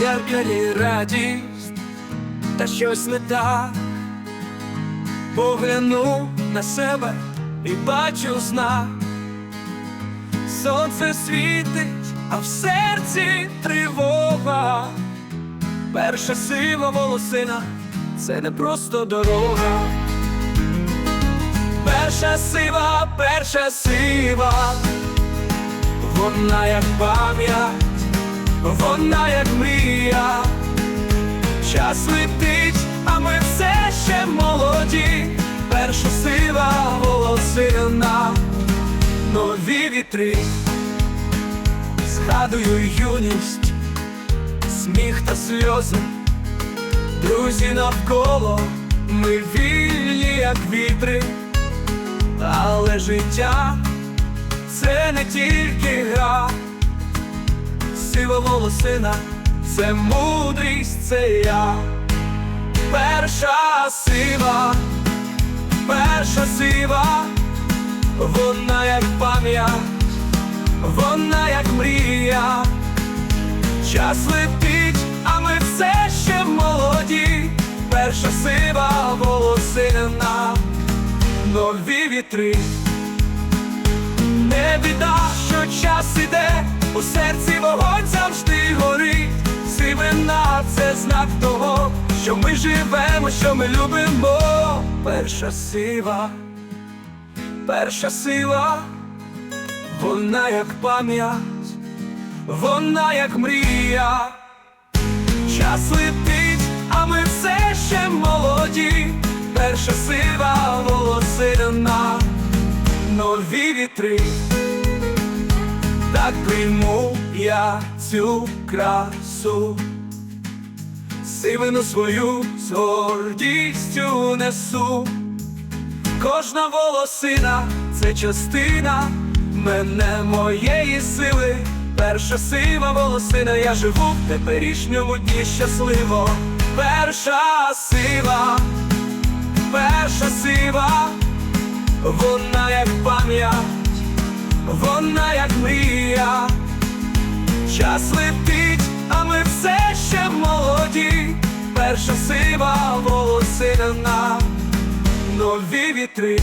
дзеркалі радість, та щось не так. Погляну на себе і бачу знак. Сонце світить, а в серці тривога. Перша сива волосина це не просто дорога. Перша сива, перша сива, вона як пам'ять, вона як мрія. Час летить, а ми все ще молоді. Перша сива волосина, нові вітри, згадую юність, сміх та сльози, друзі навколо, ми вільні, як вітри, але життя це не тільки гра, сива волосина, це мудрість, це я, перша сива, перша сива, вона як пам'ять, вона як мрія. Час летить, а ми все ще молоді. Перша сива волосина, нові вітри. Знак того, що ми живемо, що ми любимо. Перша сива, перша сила, вона як пам'ять вона як мрія, час летить, а ми все ще молоді, перша сива волосина, нові вітри, так прийму я цю красу, сивину свою з гордістю несу. Кожна волосина це частина мене моєї сили. Перша сива волосина, я живу в теперішньому дні щасливо. Перша сива, перша сива, вона як пам'ять, вона як мрія. Час летить, а ми все ще молоді. Перша сива волосина, нові вітри.